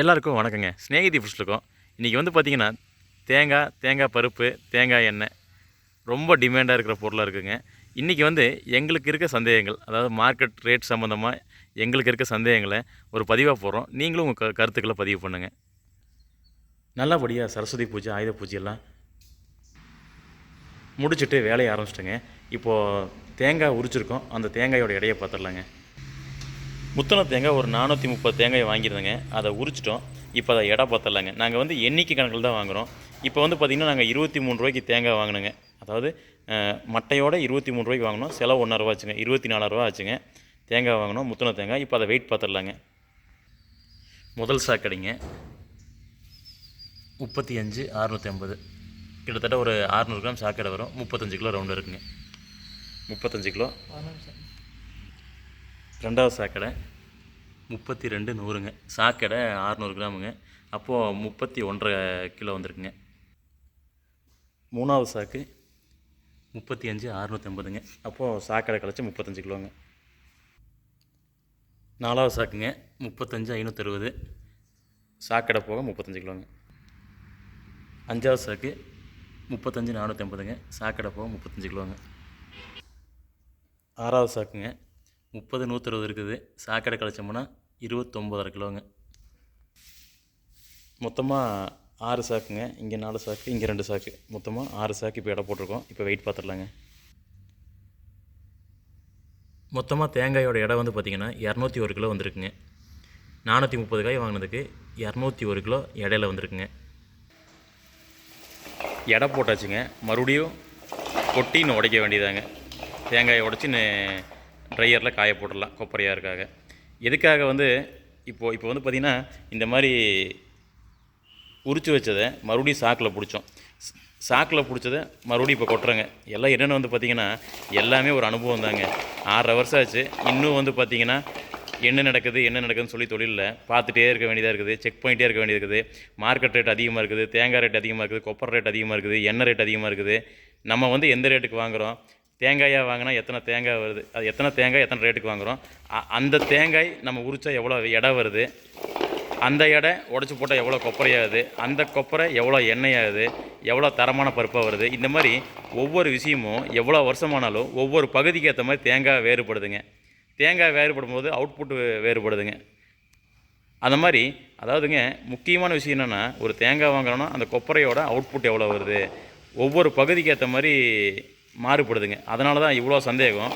எல்லாருக்கும் வணக்கங்க. ஸ்நேகிதி ஃபுட்ஸ் இன்றைக்கி வந்து பார்த்திங்கன்னா தேங்காய் தேங்காய் பருப்பு தேங்காய் எண்ணெய் ரொம்ப டிமாண்டாக இருக்கிற பொருளாக இருக்குங்க. இன்றைக்கி வந்து எங்களுக்கு இருக்க சந்தேகங்கள் அதாவது மார்க்கெட் ரேட் சம்மந்தமாக எங்களுக்கு இருக்க சந்தேகங்களை ஒரு பதிவாக போடுறோம். நீங்களும் உங்கள் க கருத்துக்களை பதிவு பண்ணுங்கள் நல்லபடியாக சரஸ்வதி பூஜை ஆயுத பூஜையெல்லாம் முடிச்சுட்டு வேலையை ஆரம்பிச்சிட்டேங்க. இப்போது தேங்காய் உரிச்சிருக்கோம். அந்த தேங்காயோட இடையை பார்த்துடலாங்க. முத்தன தேங்காய் ஒரு நானூற்றி முப்பது தேங்காய் வாங்கியிருந்தேங்க. அதை உரிச்சிட்டோம். இப்போ அதை எடை பார்த்துடலாங்க நாங்கள் வந்து எண்ணிக்கை கணக்கில் தான் வாங்குகிறோம் இப்போ வந்து பார்த்திங்கன்னா நாங்கள் இருபத்தி மூணு ரூபாய்க்கு தேங்காய் வாங்கினோங்க. அதாவது மட்டையோட இருபத்தி மூணு ரூபாய்க்கு வாங்கினோம். செலவு ஒன்றரை ரூபா ஆச்சுங்க. இருபத்தி நாலாயிரம் ஆச்சுங்க. தேங்காய் வாங்கினோம். முத்தன தேங்காய். இப்போ அதை வெயிட் பார்த்துடலாங்க முதல் சாக்கடைங்க. முப்பத்தி அஞ்சு அறுநூற்றி ஐம்பது. கிட்டத்தட்ட ஒரு அறுநூறு கிராம் சாக்கடை வரும். முப்பத்தஞ்சு கிலோ ரவுண்டு இருக்குங்க. முப்பத்தஞ்சு கிலோ. ரெண்டாவது சாக்கடை முப்பத்தி ரெண்டு நூறுங்க. சாக்கடை ஆறுநூறு கிராமுங்க. அப்போது முப்பத்தி ஒன்றரை கிலோ வந்திருக்குங்க. மூணாவது சாக்கு முப்பத்தி அஞ்சு அறுநூற்றி ஐம்பதுங்க அப்போது சாக்கடை கழிச்சு முப்பத்தஞ்சு கிலோங்க. நாலாவது சாக்குங்க முப்பத்தஞ்சு ஐநூற்றறுபது சாக்கடை போக முப்பத்தஞ்சு கிலோங்க. அஞ்சாவது சாக்கு முப்பத்தஞ்சு நானூற்றி ஐம்பதுங்க சாக்கடை போக முப்பத்தஞ்சு கிலோங்க. ஆறாவது சாக்குங்க முப்பது நூற்றறுபது இருக்குது. சாக்கடை கழிச்சோம்னா இருபத்தொம்போதரை கிலோங்க. மொத்தமாக ஆறு சாக்குங்க. இங்கே நாலு சாக்கு இங்கே ரெண்டு சாக்கு. மொத்தமாக ஆறு சாக்கு இப்போ எடை போட்டிருக்கோம். இப்போ வெயிட் பார்த்துடலாங்க மொத்தமாக தேங்காயோட எடை வந்து பார்த்திங்கன்னா இரநூத்தி ஒரு கிலோ வந்திருக்குங்க. நானூற்றி முப்பது காய் வாங்கினதுக்கு இரநூத்தி ஒரு கிலோ இடையில வந்திருக்குங்க. எடை போட்டாச்சுங்க. மறுபடியும் கொட்டின்னு உடைக்க வேண்டியதாங்க. தேங்காயை உடச்சின்னு ட்ரையரில் காய போட்டுடலாம் கொப்பரையாருக்காக எதுக்காக வந்து இப்போது இப்போ வந்து பார்த்திங்கன்னா இந்த மாதிரி உரிச்சு வச்சதை மறுபடியும் சாக்கில் பிடிச்சோம். சாக்கில் பிடிச்சதை மறுபடியும் இப்போ கொட்டுறேங்க. எல்லாம் என்னென்னு வந்து பார்த்திங்கன்னா எல்லாமே ஒரு அனுபவம் தாங்க. ஆறரை வருஷம் ஆச்சு. இன்னும் வந்து பார்த்திங்கன்னா என்ன நடக்குது என்ன நடக்குதுன்னு சொல்லி தொழிலில் பார்த்துட்டே இருக்க வேண்டியதாக இருக்குது செக் பண்ணிகிட்டே இருக்க வேண்டியது இருக்குது. மார்க்கெட் ரேட் அதிகமாக இருக்குது தேங்காய் ரேட் அதிகமாக இருக்குது கொப்பர் ரேட் அதிகமாக இருக்குது எண்ணெய் ரேட் அதிகமாக இருக்குது. நம்ம வந்து எந்த ரேட்டுக்கு வாங்குகிறோம் தேங்காயாக வாங்கினா எத்தனை தேங்காய் வருது? அது எத்தனை தேங்காய் எத்தனை ரேட்டுக்கு வாங்குகிறோம் அந்த தேங்காய் நம்ம உரிச்சா எவ்வளோ எடை வருது? அந்த எடை உடச்சி போட்டால் எவ்வளோ கொப்பரையாகுது அந்த கொப்பரை எவ்வளோ எண்ணெயாகுது எவ்வளோ தரமான பருப்பாக வருது? இந்த மாதிரி ஒவ்வொரு விஷயமும் எவ்வளோ வருஷமானாலும் ஒவ்வொரு பகுதிக்கு ஏற்ற மாதிரி தேங்காய் வேறுபடுதுங்க. தேங்காய் வேறுபடும் போது அவுட்புட் வேறுபடுதுங்க. அந்த மாதிரி அதாவதுங்க முக்கியமான விஷயம் என்னென்னா ஒரு தேங்காய் வாங்குறோன்னா அந்த கொப்பரையோட அவுட்புட் எவ்வளோ வருது? ஒவ்வொரு பகுதிக்கு ஏற்ற மாதிரி மாறுபடுதுங்க. அதனால தான் இவ்வளோ சந்தேகம்.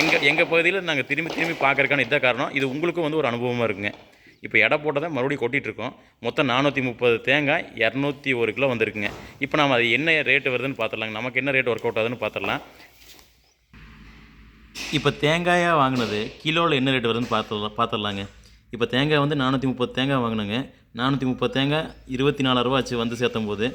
எங்கள் எங்கள் பகுதியில் நாங்கள் திரும்பி திரும்பி பார்க்கறதுக்கான இதான் காரணம். இது உங்களுக்கும் வந்து ஒரு அனுபவமாக இருக்குங்க. இப்போ எடை போட்டதை மறுபடியும் கொட்டிகிட்ருக்கோம் இருக்கோம் மொத்தம் நானூற்றி முப்பது தேங்காய் இரநூத்தி ஒரு கிலோ வந்திருக்குங்க. இப்போ நம்ம அது என்ன ரேட்டு வருதுன்னு பார்த்துடலாங்க. நமக்கு என்ன ரேட் ஒர்க் அவுட் ஆகுதுன்னு பார்த்துடலாம். இப்போ தேங்காயாக வாங்கினது கிலோவில் என்ன ரேட் வருதுன்னு பார்த்து பார்த்துடலாங்க. இப்போ தேங்காய் வந்து நானூற்றி முப்பது தேங்காய் வாங்கினோங்க. நானூற்றி முப்பது தேங்காய் இருபத்தி நாலாயிரரூவா ஆச்சு வந்து சேர்த்தும் போது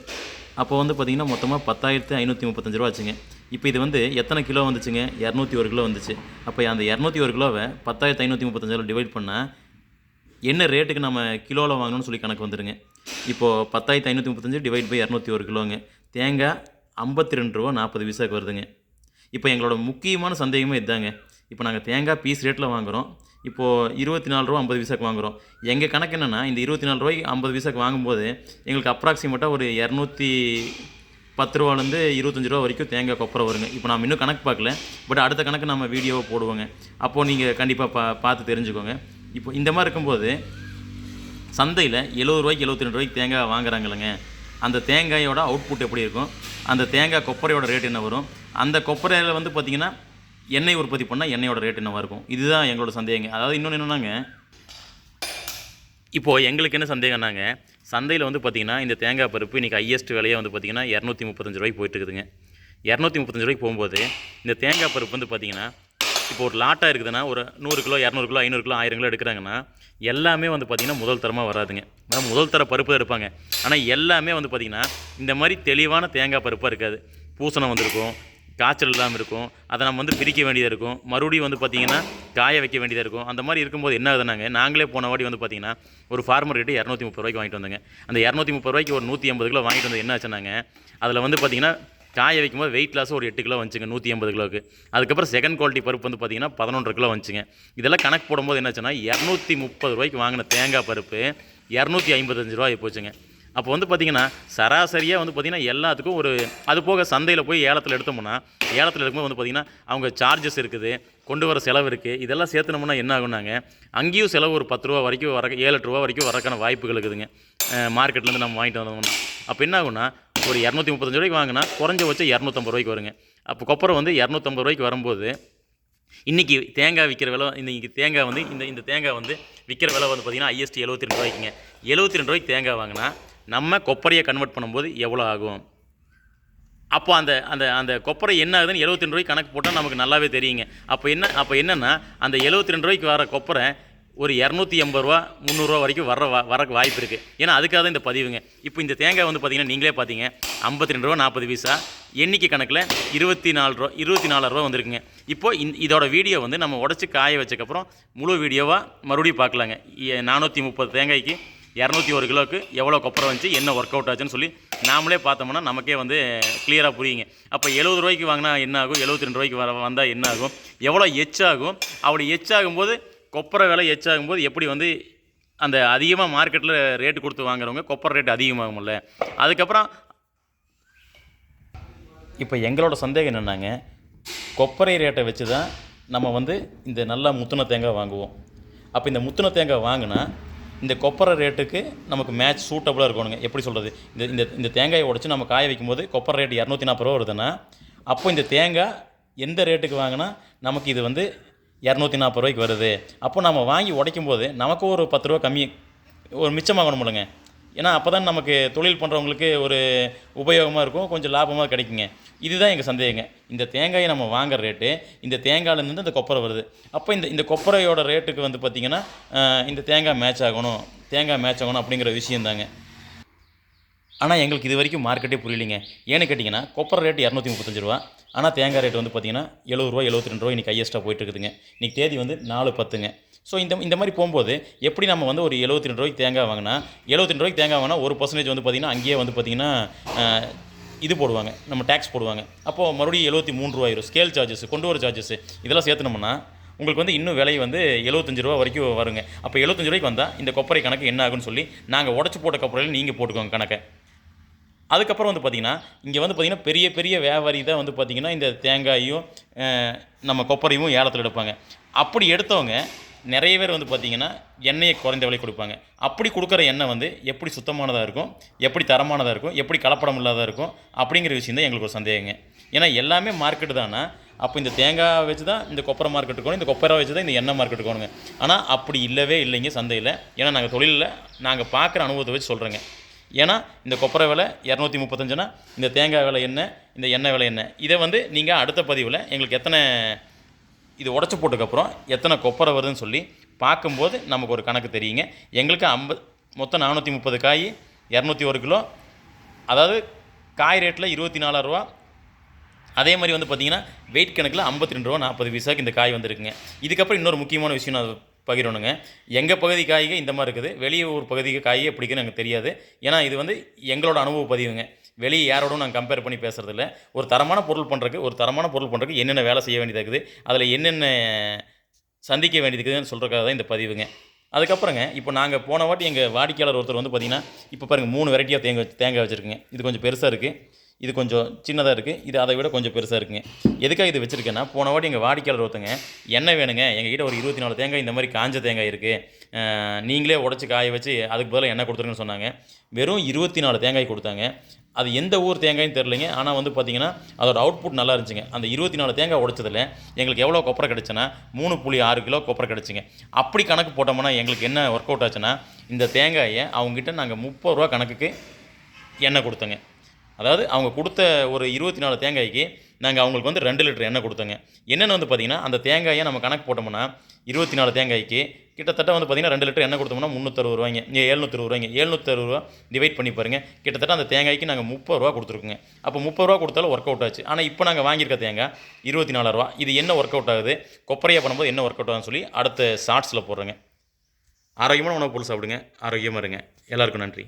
அப்போ வந்து பார்த்திங்கன்னா மொத்தமாக பத்தாயிரத்து ஐநூற்றி முப்பத்தஞ்சு ரூபா ஆச்சுங்க. இப்போ இது வந்து எத்தனை கிலோ வந்துச்சுங்க? இரநூத்தி ஒரு கிலோ வந்துச்சு. அப்போ அந்த இரநூத்தி ஒரு கிலோவை பத்தாயிரத்து ஐநூற்றி முப்பத்தஞ்சாயிரம் டிவைட் பண்ணால் என்ன ரேட்டுக்கு நம்ம கிலோவில் வாங்கணும்னு சொல்லி கணக்கு வந்துடுங்க இப்போது பத்தாயிரத்து ஐநூற்றி முப்பத்தஞ்சு டிவைட் பை இரநூத்தி ஒரு கிலோங்க. தேங்காய் ஐம்பத்தி ரெண்டு ரூபா நாற்பது பைசாக்கு வருதுங்க. இப்போ எங்களோட முக்கியமான சந்தேகமே இதுதாங்க இப்போ நாங்கள் தேங்காய் பீஸ் ரேட்டில் வாங்குகிறோம் இப்போது இருபத்தி நாலு ரூபா ஐம்பது பைசாக்கு வாங்குகிறோம் எங்கள் கணக்கு என்னென்னா இந்த இருபத்தி நாலு ரூபாய்க்கு ஐம்பது பைசாக்கு வாங்கும்போது எங்களுக்கு அப்ராக்சிமேட்டாக ஒரு இரநூத்தி பத்து ரூபாலேருந்து இருபத்தஞ்சி ரூபா வரைக்கும் தேங்காய் கொப்பரை வருங்க. இப்போ நம்ம இன்னும் கணக்கு பார்க்கல. பட் அடுத்த கணக்கு நம்ம வீடியோவை போடுவோங்க. அப்போது நீங்கள் கண்டிப்பாக பா பார்த்து தெரிஞ்சுக்கோங்க. இப்போ இந்த மாதிரி இருக்கும்போது சந்தையில் எழுபது ரூபாய்க்கு எழுபத்தி ரெண்டு ரூபாய்க்கு தேங்காய் வாங்குறாங்களேங்க அந்த தேங்காயோட அவுட்புட் எப்படி இருக்கும்? அந்த தேங்காய் கொப்பரையோட ரேட் என்ன வரும்? அந்த கொப்பரையில் வந்து பார்த்திங்கன்னா எண்ணெய் உற்பத்தி பண்ணால் எண்ணெயோட ரேட் என்னவாக இருக்கும்? இதுதான் எங்களோட சந்தேகங்க. அதாவது இன்னொன்று என்னென்னாங்க இப்போது எங்களுக்கு என்ன சந்தேகம்னாங்க சந்தையில் வந்து பார்த்திங்கன்னா இந்த தேங்காய் பருப்பு இன்றைக்கி ஹையஸ்ட் விலையே வந்து பார்த்திங்கன்னா இரநூத்தி முப்பத்தஞ்சு ரூபாய்க்கு போயிட்டு இருக்குதுங்க. இரநூத்தி முப்பத்தஞ்சு ரூபாய்க்கு போகும்போது இந்த தேங்காய் பருப்பு வந்து பார்த்திங்கன்னா இப்போ ஒரு லாட்டாக இருக்குதுன்னா ஒரு நூறு கிலோ இரநூறு கிலோ ஐநூறு கிலோ ஆயிரம் கிலோ எடுக்கிறாங்கன்னா எல்லாமே வந்து பார்த்திங்கன்னா முதல் தரமாக வராதுங்க. அதாவது முதல் தர பருப்பு தான் எடுப்பாங்க. ஆனால் எல்லாமே வந்து பார்த்திங்கன்னா இந்த மாதிரி தெளிவான தேங்காய் பருப்பாக இருக்காது. பூசணம் வந்திருக்கும். காய்ச்சல் இல்லாமல் இருக்கும். அதை நம்ம வந்து பிரிக்க வேண்டியதாக இருக்கும். மறுபடியும் வந்து பார்த்திங்கன்னா காய வைக்க வேண்டியதாக இருக்கும். அந்த மாதிரி இருக்கும்போது என்ன ஆகுதுனாங்க நாங்களே போன வாட்டி வந்து பார்த்திங்கன்னா ஒரு ஃபார்மர் கிட்ட இரநூத்தி முப்பது ரூபாய்க்கு வாங்கிட்டு வந்தாங்க. அந்த இரநூத்தி முப்பது ரூபாய்க்கு ஒரு நூற்றி ஐம்பது கிலோ வாங்கிட்டு வந்து என்ன ஆச்சுனாங்க அதில் வந்து பார்த்திங்கன்னா காய வைக்கும்போது வெயிட் லாஸ் ஒரு எட்டு கிலோ வந்துச்சுங்க நூற்றி ஐம்பது கிலோவுக்கு. அதுக்கப்புறம் செகண்ட் குவாலிட்டி பருப்பு வந்து பார்த்தீங்கன்னா பதினொன்றரை கிலோ வந்துச்சுங்க. இதெல்லாம் கணக்கு போடும்போது என்னாச்சுன்னா இரநூத்தி முப்பது ரூபாய்க்கு வாங்கின தேங்காய் பருப்பு இரநூத்தி ஐம்பத்தஞ்சு ரூபா போச்சுங்க. அப்போ வந்து பார்த்திங்கன்னா சராசரியாக வந்து பார்த்திங்கன்னா எல்லாத்துக்கும் ஒரு அது போக சந்தையில் போய் ஏலத்தில் எடுத்தோம்னா ஏலத்தில் எடுக்கும்போது வந்து பார்த்திங்கன்னா அவங்க சார்ஜஸ் இருக்குது கொண்டு வர செலவு இருக்குது இதெல்லாம் சேர்த்துனோம்னா என்ன ஆகுனாங்க அங்கேயும் செலவு ஒரு பத்து ரூபா வரைக்கும் வர ஏழு எட்டு ரூபா வரைக்கும் வரக்கான வாய்ப்புகள் இருக்குதுங்க. மார்க்கெட்லேருந்து நம்ம வாங்கிட்டு வந்தோம்னா. அப்போ என்ன ஆகுனா ஒரு இரநூத்தி முப்பத்தஞ்சு ரூபாய்க்கு வாங்கினா குறைஞ்சபட்சம் இரநூத்தம்பது ரூபாய்க்கு வருங்க. அப்போ கொப்பரை வந்து இரநூத்தம்பது ரூபாய்க்கு வரும்போது இன்றைக்கி தேங்காய் விற்கிற விலை இன்றைக்கி தேங்காய் வந்து இந்த இந்த தேங்காய் வந்து விற்கிற விலை வந்து பார்த்திங்கன்னா ஐஎஸ்டி எழுபத்தி ரெண்டு ரூபாய்க்குங்க. எழுபத்தி ரெண்டு ரூபாய்க்கு தேங்காய் வாங்கினா நம்ம கொப்பரையை கன்வெர்ட் பண்ணும்போது எவ்வளோ ஆகும்? அப்போ அந்த அந்த அந்த கொப்பரை என்ன ஆகுதுன்னு எழுபத்தி ரெண்டு ரூபாய்க்கு கணக்கு போட்டால் நமக்கு நல்லாவே தெரியுங்க. அப்போ என்ன அப்போ என்னென்னா அந்த எழுபத்தி ரெண்டு ரூபாய்க்கு வர கொப்பரை ஒரு இரநூத்தி எண்பது ரூபா முந்நூறுரூவா வரைக்கும் வர வ வரக்கு வாய்ப்பு இருக்குது ஏன்னா அதுக்காக தான் இந்த பதிவுங்க. இப்போ இந்த தேங்காய் வந்து பார்த்தீங்கன்னா நீங்களே பார்த்தீங்க. ஐம்பத்தி ரெண்டு ரூபா நாற்பது பைசா. எண்ணிக்கை கணக்கில் இருபத்தி நாலு ரூபா இருபத்தி நாலு ரூபா வந்திருக்குங்க. இப்போ இந் இதோட வீடியோ வந்து நம்ம உடச்சி காய வச்சக்கப்புறம் முழு வீடியோவாக மறுபடியும் பார்க்கலாங்க. நானூற்றி முப்பது தேங்காய்க்கு இரநூத்தி ஒரு கிலோவுக்கு எவ்வளோ கொப்பரை வந்துச்சு என்ன ஒர்க் அவுட் ஆச்சுன்னு சொல்லி நாமளே பார்த்தோம்னா நமக்கே வந்து கிளியராக புரியுங்க. அப்போ எழுபது ரூபாய்க்கு வாங்கினா என்ன ஆகும்? எழுபத்தி ரெண்டு ரூபாய்க்கு வர வந்தால் என்ன ஆகும்? எவ்வளோ எச்சாகும் அப்படி எச்சாகும்போது கொப்பரை விலை எச்சாகும்போது எப்படி வந்து அந்த அதிகமாக மார்க்கெட்டில் ரேட்டு கொடுத்து வாங்குறவங்க கொப்பரை ரேட் அதிகமாகும்ல. அதுக்கப்புறம் இப்போ எங்களோட சந்தேகம் என்னென்னாங்க? கொப்பரை ரேட்டை வச்சு தான் நம்ம வந்து இந்த நல்லா முத்துன தேங்காய் வாங்குவோம். அப்போ இந்த முத்துன தேங்காய் வாங்கினா இந்த கொப்பரை ரேட்டுக்கு நமக்கு மேட்ச் சூட்டபுளாக இருக்கணுங்க. எப்படி சொல்கிறது இந்த இந்த இந்த தேங்காயை உடச்சி நம்ம காய வைக்கும்போது கொப்பரை ரேட் இரநூத்தி நாற்பது ரூபா வருதுன்னா அப்போ இந்த தேங்காய் எந்த ரேட்டுக்கு வாங்கினா நமக்கு இது வந்து இரநூத்தி நாற்பது ரூபாய்க்கு வருது. அப்போ நம்ம வாங்கி உடைக்கும் போது நமக்கு ஒரு பத்து ரூபா கம்மி ஒரு மிச்சமாகணும் இல்லைங்க ஏன்னா அப்போ தான் நமக்கு தொழில் பண்ணுறவங்களுக்கு ஒரு உபயோகமாக இருக்கும் கொஞ்சம் லாபமாக கிடைக்குங்க. இதுதான் எங்கள் சந்தேகங்க. இந்த தேங்காயை நம்ம வாங்குற ரேட்டு இந்த தேங்காயிலேருந்து இந்த கொப்பரை வருது. அப்போ இந்த இந்த கொப்பரையோட ரேட்டுக்கு வந்து பார்த்திங்கன்னா இந்த தேங்காய் மேட்ச் ஆகணும் தேங்காய் மேட்ச் ஆகணும் அப்படிங்கிற விஷயந்தாங்க ஆனால் எங்களுக்கு இது வரைக்கும் மார்க்கெட்டே புரியலைங்க. ஏன்னு கேட்டிங்கன்னா கொப்பரை ரேட்டு இரநூத்தி முப்பத்தஞ்சு ரூபா. ஆனால் தேங்காய் ரேட் வந்து பார்த்தீங்கன்னா எழுபது ரூபா எழுபத்தி ரெண்டு ரூபா இன்றைக்கி ஹையஸ்ட்டாக போயிட்டு இருக்குதுங்க. இன்றைக்கி தேதி வந்து நாலு பத்துங்க. ஸோ இந்த இந்த மாதிரி போகும்போது எப்படி நம்ம வந்து ஒரு எழுபத்தி ரெண்டு ரூபாய்க்கு தேங்காய் வாங்கினா எழுபத்தி ரெண்டு ரூபாய்க்கு தேங்காய் வாங்கினா ஒரு பர்சன்டேஜ் வந்து பார்த்திங்கன்னா அங்கேயே வந்து பார்த்திங்கன்னா இது போடுவாங்க. நம்ம டேக்ஸ் போடுவாங்க. அப்போது மறுபடியும் எழுபத்தி மூணு ரூபாயிரும் ஸ்கேல் சார்ஜஸ் கொண்டு வர சார்ஜஸ் இதெல்லாம் சேர்த்துனோம்னா உங்களுக்கு வந்து இன்னும் விலை வந்து எழுபத்தஞ்சு ரூபா வரைக்கும் வருங்க. அப்போ எழுபத்தஞ்சு ரூபாய்க்கு வந்தால் இந்த கொப்பரை கணக்கு என்ன ஆகுன்னு சொல்லி நாங்கள் உடச்சி போட்ட கொப்பரையில் நீங்கள் போட்டுக்கோங்க கணக்கை. அதுக்கப்புறம் வந்து பார்த்திங்கன்னா இங்கே வந்து பார்த்திங்கன்னா பெரிய பெரிய வியாபாரி தான் வந்து பார்த்திங்கன்னா இந்த தேங்காயும் நம்ம கொப்பரையும் ஏலத்தில் எடுப்பாங்க. அப்படி எடுத்தவங்க நிறைய பேர் வந்து பார்த்திங்கன்னா எண்ணெயை குறைந்த விலை கொடுப்பாங்க. அப்படி கொடுக்குற எண்ணெய் வந்து எப்படி சுத்தமானதாக இருக்கும் எப்படி தரமானதாக இருக்கும் எப்படி கலப்படம் இல்லாததாக இருக்கும் அப்படிங்கிற விஷயம் தான் எங்களுக்கு ஒரு சந்தேகங்க. ஏன்னா எல்லாமே மார்க்கெட்டு தானா? அப்போ இந்த தேங்காய் வச்சு தான் இந்த கொப்பரை மார்க்கெட் இருக்கணும் இந்த கொப்பரை வச்சு தான் இந்த எண்ணெய் மார்க்கெட் இருக்கணுங்க. ஆனால் அப்படி இல்லவே இல்லைங்க சந்தையில். ஏன்னா நாங்கள் தொழிலில் நாங்கள் பார்க்குற அனுபவத்தை வச்சு சொல்கிறேங்க ஏன்னா இந்த கொப்பரை விலை இரநூத்தி முப்பத்தஞ்சுனா இந்த தேங்காய் விலை என்ன இந்த எண்ணெய் விலை என்ன? இதை வந்து நீங்கள் அடுத்த பதிவில் எங்களுக்கு எத்தனை இது உடச்சி போட்டதுக்கப்புறம் எத்தனை கொப்பரை வருதுன்னு சொல்லி பார்க்கும்போது நமக்கு ஒரு கணக்கு தெரியுங்க. எங்களுக்கு ஐம்பது மொத்தம் நானூற்றி முப்பது காய் இரநூத்தி ஒரு கிலோ. அதாவது காய் ரேட்டில் இருபத்தி நாலாயிரரூவா அதே மாதிரி வந்து பார்த்தீங்கன்னா வெயிட் கணக்கில் ஐம்பத்தி ரெண்டு ரூபா நாற்பது பைசாக்கு இந்த காய் வந்திருக்குங்க. இதுக்கப்புறம் இன்னொரு முக்கியமான விஷயம் நான் பகிரணுங்க. எங்கள் பகுதி காய்க இந்த மாதிரி இருக்குது. வெளியூர் பகுதிக்கு காய் எப்படிக்குன்னு எனக்கு தெரியாது. ஏன்னா இது வந்து எங்களோட அனுபவ பதிவுங்க. வெளியே யாரோடும் நாங்கள் கம்பேர் பண்ணி பேசுகிறதில்ல ஒரு தரமான பொருள் பண்ணுறதுக்கு ஒரு தரமான பொருள் பண்ணுறதுக்கு என்னென்ன வேலை செய்ய வேண்டியது இருக்குது அதில் என்னென்ன சந்திக்க வேண்டியது இருக்குதுன்னு சொல்கிறக்காக தான் இந்த பதிவுங்க. அதுக்கப்புறங்க இப்போ நாங்கள் போன வாட்டி எங்கள் வாடிக்கையாளர் ஒருத்தர் வந்து பார்த்திங்கன்னா இப்போ பாருங்கள் மூணு வெரைட்டியாக தேங்காய் தேங்காய் வச்சுருக்குங்க. இது கொஞ்சம் பெருசாக இருக்குது இது கொஞ்சம் சின்னதாக இருக்குது இது அதை விட கொஞ்சம் பெருசாக இருக்குங்க. எதுக்காக இது வச்சுருக்கேன்னா போன வாட்டி எங்கள் வாடிக்கையாளர் ஒருத்தங்க என்ன வேணுங்க. எங்ககிட்ட ஒரு இருபத்தி நாலு தேங்காய் இந்த மாதிரி காஞ்ச தேங்காய் இருக்குது நீங்களே உடச்சி காய வச்சு அதுக்கு பதிலாக எண்ணெய் கொடுத்துருங்கன்னு சொன்னாங்க. வெறும் இருபத்தி நாலு தேங்காய் கொடுத்தாங்க. அது எந்த ஊர் தேங்காய்னு தெரிலிங்க ஆனால் வந்து பார்த்தீங்கன்னா அதோட அவுட்புட் நல்லா இருந்துச்சுங்க. அந்த இருபத்தி நாலு தேங்காய் உடைச்சதில் எங்களுக்கு எவ்வளோ கொப்பரை கிடச்சுன்னா மூணு புள்ளி ஆறு கிலோ கொப்பரை கிடச்சிங்க. அப்படி கணக்கு போட்டோம்னா எங்களுக்கு என்ன ஒர்க் அவுட் ஆச்சுன்னா இந்த தேங்காயை அவங்ககிட்ட நாங்கள் முப்பது ரூபா கணக்குக்கு எண்ணெய் கொடுத்தோங்க. அதாவது அவங்க கொடுத்த ஒரு இருபத்தி நாலு தேங்காய்க்கு நாங்கள் அவங்களுக்கு வந்து ரெண்டு லிட்டர் எண்ணெய் கொடுத்தோங்க. என்னென்னு வந்து பார்த்தீங்கன்னா அந்த தேங்காயை நம்ம கணக்கு போட்டோம்னா இருபத்தி நாலு தேங்காய்க்கு கிட்டத்தட்ட வந்து பார்த்தீங்கன்னா ரெண்டு லிட்டர் எண்ணெய் கொடுத்தோம்னா முந்நூற்றறுபது ரூபாய்ங்க. எழுநூற்றி ரூபாய்ங்க. எழுநூற்றி ரூபா டிவைட் பண்ணி பாருங்க. கிட்டத்தட்ட அந்த தேங்காய்க்கு நாங்கள் முப்பது ரூபா கொடுத்துருக்குங்க. அப்போ முப்பது ரூபா கொடுத்தாலும் ஒர்க் அவுட் ஆச்சு. ஆனால் இப்போ நாங்கள் வாங்கியிருக்க தேங்காய் இருபத்தி நாலு ரூபா. இது என்ன ஒர்க் அவுட் ஆகுது? கொப்பரையாக பண்ணும்போது என்ன ஒர்க் அவுட் ஆகுதுன்னு சொல்லி அடுத்த ஷார்ட்ஸில் போடுறேங்க. ஆரோக்கியமான உணவு பொருள் சாப்பிடுங்க. ஆரோக்கியமாக இருங்க. எல்லாருக்கும் நன்றி.